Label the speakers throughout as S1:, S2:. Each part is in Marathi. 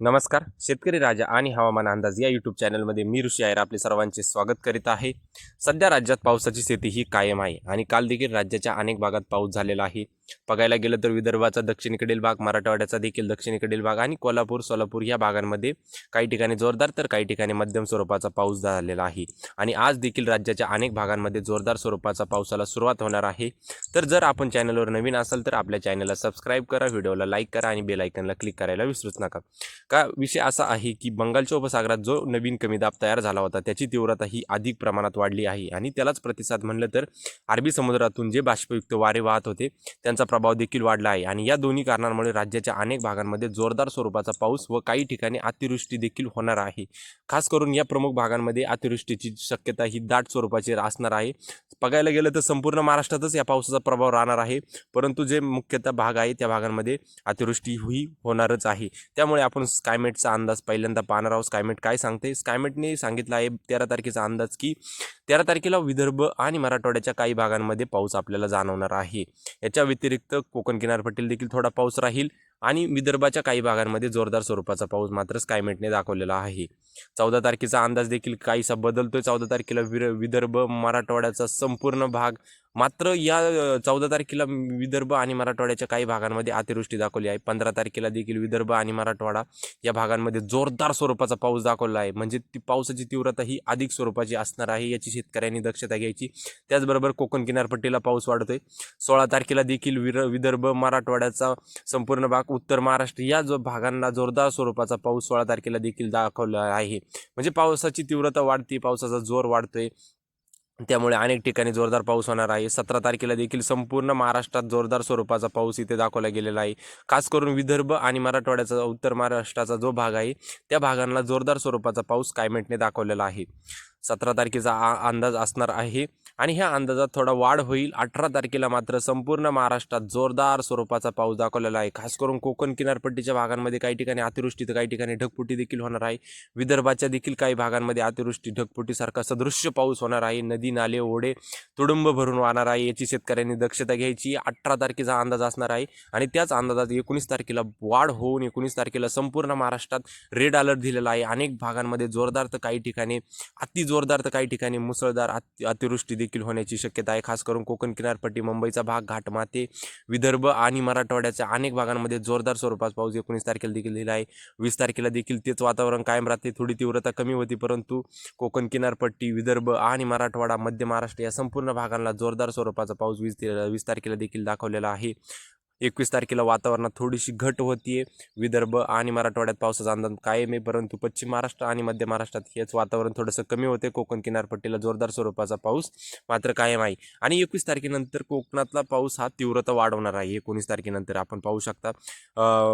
S1: नमस्कार. शेतकरी राजा आणि हवामान अंदाज या यूट्यूब चॅनलमध्ये मी ऋषी आयर आपले सर्वांचे स्वागत करीत आहे. सध्या राज्यात पावसाची स्थिती ही कायम आहे आणि काल देखील राज्याच्या अनेक भागात पाऊस झालेला आहे. बघायला गेलं तर विदर्भाचा दक्षिणेकडील भाग मराठवाड्याचा देखील दक्षिणेकडील भाग आणि कोल्हापूर सोलापूर या भागांमध्ये काही ठिकाणी जोरदार तर काही ठिकाणी मध्यम स्वरूपाचा पाऊस झालेला आहे. आणि आज देखील राज्याच्या अनेक भागांमध्ये जोरदार स्वरूपाचा पावसाला सुरुवात होणार आहे. तर जर आपण चॅनलवर नवीन असाल तर आपल्या चॅनलला सबस्क्राईब करा व्हिडिओला लाईक करा आणि बेलायकनला क्लिक करायला विसरूच नका. का विषय असा आहे की बंगालच्या उपसागरात जो नवीन कमी दाब तयार झाला होता त्याची तीव्रता ही अधिक प्रमाणात वाढली आहे. आणि त्यालाच प्रतिसाद म्हणलं तर अरबी समुद्रातून जे बाष्पयुक्त वारे वाहत होते त्यांचा प्रभाव देखील वाढला आहे. आणि या दोन्ही कारणांमुळे राज्याच्या अनेक भागांमध्ये जोरदार स्वरूपाचा पाऊस व काही ठिकाणी अतिवृष्टी देखील होणार आहे. खास करून या प्रमुख भागांमध्ये अतिवृष्टीची शक्यता ही दाट स्वरूपाची असणार आहे. बघायला गेलं तर संपूर्ण महाराष्ट्रातच या पावसाचा प्रभाव राहणार आहे. परंतु जे मुख्यतः भाग आहे त्या भागांमध्ये अतिवृष्टी ही होणारच आहे. त्यामुळे आपण स्कायमेटचा अंदाज पहिल्यांदा पाहणार आहोत. स्कायमेट काय सांगते स्कायमेटने सांगितलं आहे तेरा तारखेचा अंदाज की तेरा तारखेला विदर्भ आणि मराठवाड्याच्या काही भागांमध्ये पाऊस आपल्याला जाणवणार आहे. याच्या व्यतिरिक्त कोकण किनारपट्टीला देखील थोडा पाऊस राहील. आणि विदर्भाच्या काही भागांमध्ये जोरदार स्वरूपाचा पाऊस मात्र स्कायमेटने दाखवलेला आहे. चौदा तारखेचा अंदाज देखील काहीसा बदलतोय. चौदा तारखेला विर विदर्भ मराठवाड्याचा संपूर्ण भाग मात्र या चौदा तारखेला विदर्भ आणि मराठवाड्याच्या काही भागांमध्ये अतिवृष्टी दाखवली आहे. पंधरा तारखेला देखील विदर्भ आणि मराठवाडा या भागांमध्ये जोरदार स्वरूपाचा पाऊस दाखवला आहे. म्हणजे ती पावसाची तीव्रता ही अधिक स्वरूपाची असणार आहे याची शेतकऱ्यांनी दक्षता घ्यायची. त्याचबरोबर कोकण किनारपट्टीला पाऊस वाढतोय. सोळा तारखेला देखील विर विदर्भ मराठवाड्याचा संपूर्ण भाग उत्तर महाराष्ट्र या जो भागांना जोरदार स्वरूपाचा पाऊस सोळा तारखेला देखील दाखवला आहे. म्हणजे पावसाची तीव्रता वाढते पावसाचा जोर वाढतोय. त्यामुळे अनेक ठिकाणी जोरदार पाऊस होणार आहे. सतरा तारखेला देखील संपूर्ण महाराष्ट्रात जोरदार स्वरूपाचा पाऊस इथे दाखवला गेलेला आहे. खास करून विदर्भ आणि मराठवाड्याचा उत्तर महाराष्ट्राचा जो भाग आहे त्या भागांना जोरदार स्वरूपाचा पाऊस कायमेटने दाखवलेला आहे. सतरा तारखेचा आ अंदाज असणार आहे. आणि ह्या अंदाजात थोडा वाढ होईल. अठरा तारखेला मात्र संपूर्ण महाराष्ट्रात जोरदार स्वरूपाचा पाऊस दाखवलेला आहे. खास करून कोकण किनारपट्टीच्या भागांमध्ये काही ठिकाणी अतिवृष्टी तर काही ठिकाणी ढगपुटी देखील होणार आहे. विदर्भाच्या देखील काही भागांमध्ये अतिवृष्टी ढगपुटीसारखा सदृश्य पाऊस होणार आहे. नदी नाले ओढे तुडुंब भरून वाहणार आहे. याची शेतकऱ्यांनी दक्षता घ्यायची. अठरा तारखेचा अंदाज असणार आहे. आणि त्याच अंदाजात एकोणीस तारखेला वाढ होऊन एकोणीस तारखेला संपूर्ण महाराष्ट्रात रेड अलर्ट दिलेला आहे. अनेक भागांमध्ये जोरदार तर काही ठिकाणी अति जोरदार तर काही ठिकाणी मुसळधार अति अतिवृष्टी देखील होण्याची शक्यता आहे. खास करून कोकण किनारपट्टी मुंबईचा भाग घाटमाते विदर्भ आणि मराठवाड्याच्या अनेक भागांमध्ये जोरदार स्वरूपात पाऊस एकोणीस तारखेला देखील दिला आहे. वीस तारखेला देखील तेच वातावरण कायम राहते. थोडी तीव्रता कमी होती परंतु कोकण किनारपट्टी विदर्भ आणि मराठवाडा मध्य महाराष्ट्र या संपूर्ण भागांना जोरदार स्वरूपाचा पाऊस वीस वीस तारखेला देखील दाखवलेला आहे. एकवीस तारखेला वातावरणात थोडीशी घट होतीये. विदर्भ आणि मराठवाड्यात पावसाचा अंदाज कायम आहे परंतु पश्चिम महाराष्ट्र आणि मध्य महाराष्ट्रात हेच वातावरण थोडंसं कमी होते कोकण किनारपट्टीला जोरदार स्वरूपाचा पाऊस मात्र कायम आहे. आणि एकवीस तारखेनंतर कोकणातला पाऊस हा तीव्रता वाढवणार आहे. एकोणीस तारखेनंतर आपण पाहू शकता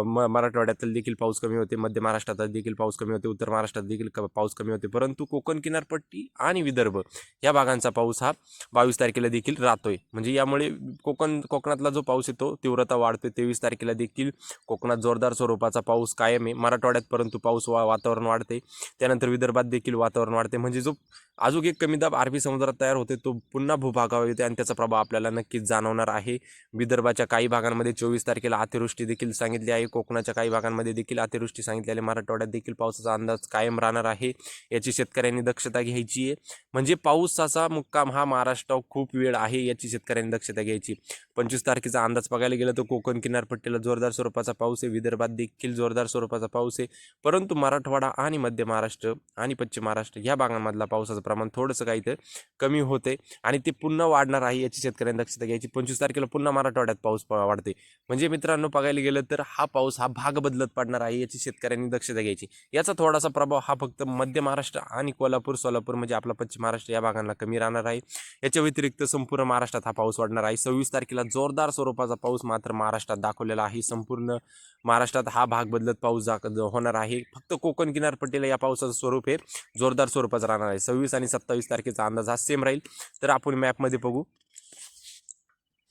S1: म मराठवाड्यातील देखील पाऊस कमी होते मध्य महाराष्ट्रात देखील पाऊस कमी होते उत्तर महाराष्ट्रात देखील क पाऊस कमी होते परंतु कोकण किनारपट्टी आणि विदर्भ या भागांचा पाऊस हा बावीस तारखेला देखील राहतोय. म्हणजे यामुळे कोकण कोकणातला जो पाऊस येतो तीव्रता वाढतोय. तेवीस तारखेला देखील कोकणात जोरदार स्वरूपाचा पाऊस कायम आहे. मराठवाड्यात परंतु पाऊस वा वातावरण वाढते त्यानंतर विदर्भात देखील वातावरण वाढते म्हणजे जो अजून एक कमी दाब अरबी समुद्रात तयार होते तो पुन्हा भूभागावर येते आणि त्याचा प्रभाव आपल्याला नक्कीच जाणवणार आहे. विदर्भाच्या काही भागांमध्ये चोवीस तारखेला अतिवृष्टी देखील सांगितली आहे. कोकणाच्या काही भागांमध्ये देखील अतिवृष्टी सांगितली आहे. मराठवाड्यात देखील पावसाचा अंदाज कायम राहणार आहे. याची शेतकऱ्यांनी दक्षता घ्यायची आहे. म्हणजे पाऊसाचा मुक्काम हा महाराष्ट्रावर खूप वेळ आहे याची शेतकऱ्यांनी दक्षता घ्यायची. पंचवीस तारखेचा अंदाज बघायला गेला तर कोकण किनारपट्टीला जोरदार स्वरूपाचा पाऊस आहे. विदर्भात देखील जोरदार स्वरूपाचा पाऊस आहे. परंतु मराठवाडा आणि मध्य महाराष्ट्र आणि पश्चिम महाराष्ट्र या भागांमधला पावसाचं प्रमाण थोडंसं काही तर कमी होते आणि ते पुन्हा वाढणार आहे याची शेतकऱ्यांनी दक्षता घ्यायची पंचवीस तारखेला पुन्हा मराठवाड्यात पाऊस प- वाढते म्हणजे मित्रांनो बघायला गेलं तर हा पाऊस हा भाग बदलत पडणार आहे याची शेतकऱ्यांनी दक्षता घ्यायची. याचा थोडासा प्रभाव हा फक्त मध्य महाराष्ट्र आणि कोल्हापूर सोलापूर म्हणजे आपला पश्चिम महाराष्ट्र या भागांना कमी राहणार आहे. याच्या व्यतिरिक्त संपूर्ण महाराष्ट्रात हा पाऊस वाढणार आहे. सव्वीस तारखेला जोरदार स्वरूपाचा पाऊस मात्र महाराष्ट्रात दाखवलेला आहे. संपूर्ण महाराष्ट्रात हा भाग बदलत पाऊस दाख होणार आहे. फक्त कोकण किनारपट्टीला या पावसाचं स्वरूप हे जोरदार स्वरूपाचं राहणार आहे. सव्वीस आणि सत्तावीस तारखेचा अंदाज हा सेम राहील. तर आपण मॅपमध्ये बघू.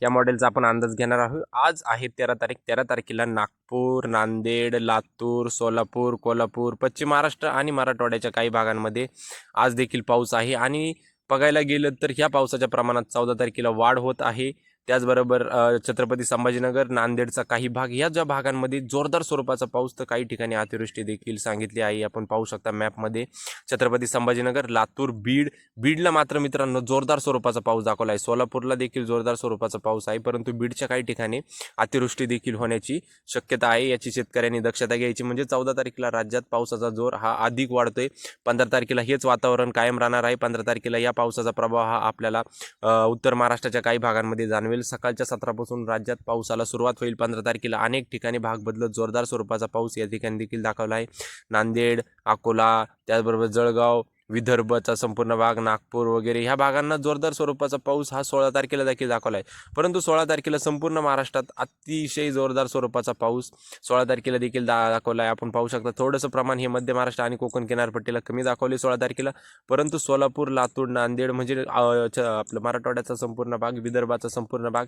S1: या मॉडेलचा आपण अंदाज घेणार आहोत. आज आहे तेरा तारीख. तेरा तारखेला नागपूर नांदेड लातूर सोलापूर कोल्हापूर पश्चिम महाराष्ट्र आणि मराठवाड्याच्या काही भागांमध्ये आज देखील पाऊस आहे. आणि बघायला गेलं तर ह्या पावसाच्या प्रमाणात चौदा तारखेला वाढ होत आहे. त्याचबरोबर छत्रपती संभाजीनगर नांदेडचा काही भाग या ज्या भागांमध्ये जोरदार स्वरूपाचा पाऊस तर काही ठिकाणी अतिवृष्टी देखील सांगितली आहे. आपण पाहू शकता मॅपमध्ये छत्रपती संभाजीनगर लातूर बीड बीडला मात्र मित्रांनो जोरदार स्वरूपाचा पाऊस दाखवला आहे. सोलापूरला देखील जोरदार स्वरूपाचा पाऊस आहे परंतु बीडच्या काही ठिकाणी अतिवृष्टी देखील होण्याची शक्यता आहे. याची शेतकऱ्यांनी दक्षता घ्यायची म्हणजे चौदा तारखेला राज्यात पावसाचा जोर हा अधिक वाढतोय. पंधरा तारखेला हेच वातावरण कायम राहणार आहे. पंधरा तारखेला या पावसाचा प्रभाव हा आपल्याला उत्तर महाराष्ट्राच्या काही भागांमध्ये जाणवेल. सकाळच्या सत्रापासून राज्यात पावसाला सुरुवात होईल. पंधरा तारखेला अनेक ठिकाणी भाग बदलत जोरदार स्वरूपाचा पाऊस या ठिकाणी देखील दाखवला आहे. नांदेड अकोला त्याचबरोबर जळगाव विदर्भचा संपूर्ण भाग नागपूर वगैरे ह्या भागांना जोरदार स्वरूपाचा पाऊस हा सोळा तारखेला देखील दाखवला आहे परंतु सोळा तारखेला संपूर्ण महाराष्ट्रात अतिशय जोरदार स्वरूपाचा पाऊस सोळा तारखेला देखील दा दाखवला आहे आपण पाहू शकता थोडंसं प्रमाण हे मध्य महाराष्ट्र आणि कोकण किनारपट्टीला कमी दाखवले सोळा तारखेला. परंतु सोलापूर लातूर नांदेड म्हणजे आपलं मराठवाड्याचा संपूर्ण भाग विदर्भाचा संपूर्ण भाग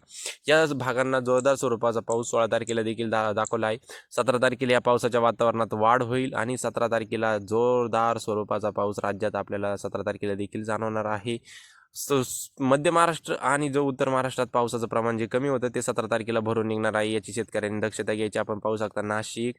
S1: या भागांना जोरदार स्वरूपाचा पाऊस सोळा तारखेला देखील दा दाखवला आहे सतरा तारखेला या पावसाच्या वातावरणात वाढ होईल आणि सतरा तारखेला जोरदार स्वरूपाचा पाऊस राज्यात आपल्याला सतरा तारखेला देखील जाणवणार आहे. मध्य महाराष्ट्र आणि जो उत्तर महाराष्ट्रात पावसाचं प्रमाण जे कमी होतं ते सतरा तारखेला भरून निघणार आहे. याची शेतकऱ्यांनी दक्षता घ्यायची. आपण पाहू शकता नाशिक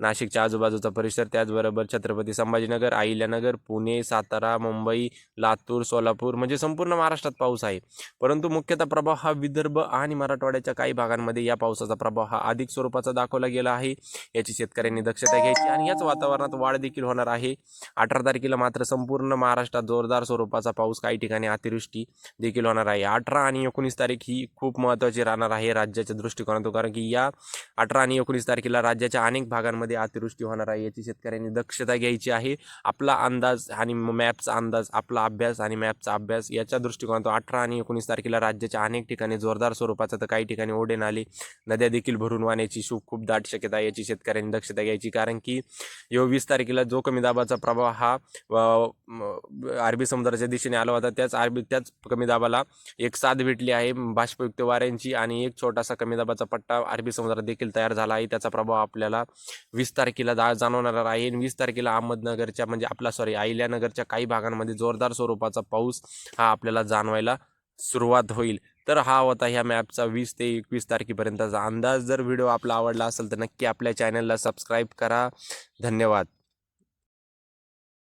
S1: नाशिकच्या आजूबाजूचा परिसर त्याचबरोबर छत्रपती संभाजीनगर अहिल्यानगर पुणे सातारा मुंबई लातूर सोलापूर म्हणजे संपूर्ण महाराष्ट्रात पाऊस आहे. परंतु मुख्यतः प्रभाव हा विदर्भ आणि मराठवाड्याच्या काही भागांमध्ये या पावसाचा प्रभाव हा अधिक स्वरूपाचा दाखवला गेला आहे. याची शेतकऱ्यांनी दक्षता घ्यायची आणि याच वातावरणात वाढ देखील होणार आहे. अठरा तारखेला मात्र संपूर्ण महाराष्ट्रात जोरदार स्वरूपाचा पाऊस काही ठिकाणी अतिरिक्त अतिवृष्टी देखील होणार आहे. अठरा आणि एकोणीस तारीख ही खूप महत्त्वाची राहणार आहे राज्याच्या दृष्टिकोनातून कारण की या अठरा आणि एकोणीस तारखेला राज्याच्या अनेक भागांमध्ये अतिवृष्टी होणार आहे. याची शेतकऱ्यांनी दक्षता घ्यायची आहे. आपला अंदाज आणि मॅपचा अंदाज आपला अभ्यास आणि मॅपचा अभ्यास याच्या दृष्टिकोनातून अठरा आणि एकोणीस तारखेला राज्याच्या अनेक ठिकाणी जोरदार स्वरूपाचा तर काही ठिकाणी ओढे नाले नद्या देखील भरून वाहण्याची शू खूप दाट शक्यता आहे याची शेतकऱ्यांनी दक्षता घ्यायची. कारण की यो वीस तारखेला जो कमी दाबाचा प्रभाव हा अरबी समुद्राच्या दिशेने आला होता त्याच अरबी त्याच कमी दाबाला एक साथ भेटली आहे. बाष्पयुक्त वाऱ्यांची आणि एक छोटासा कमी दाबाचा पट्टा अरबी समुद्रात देखील तयार झाला आहे. त्याचा प्रभाव आपल्याला वीस तारखेला जा जाणवणार आहे. आणि वीस तारखेला अहमदनगरच्या म्हणजे आपला सॉरी अहिल्यानगरच्या काही भागांमध्ये जोरदार स्वरूपाचा पाऊस हा आपल्याला जाणवायला सुरुवात होईल. तर हा होता ह्या मॅपचा वीस ते एकवीस तारखेपर्यंतचा अंदाज. जर व्हिडिओ आपला आवडला असेल तर नक्की आपल्या चॅनलला सबस्क्राईब करा. धन्यवाद.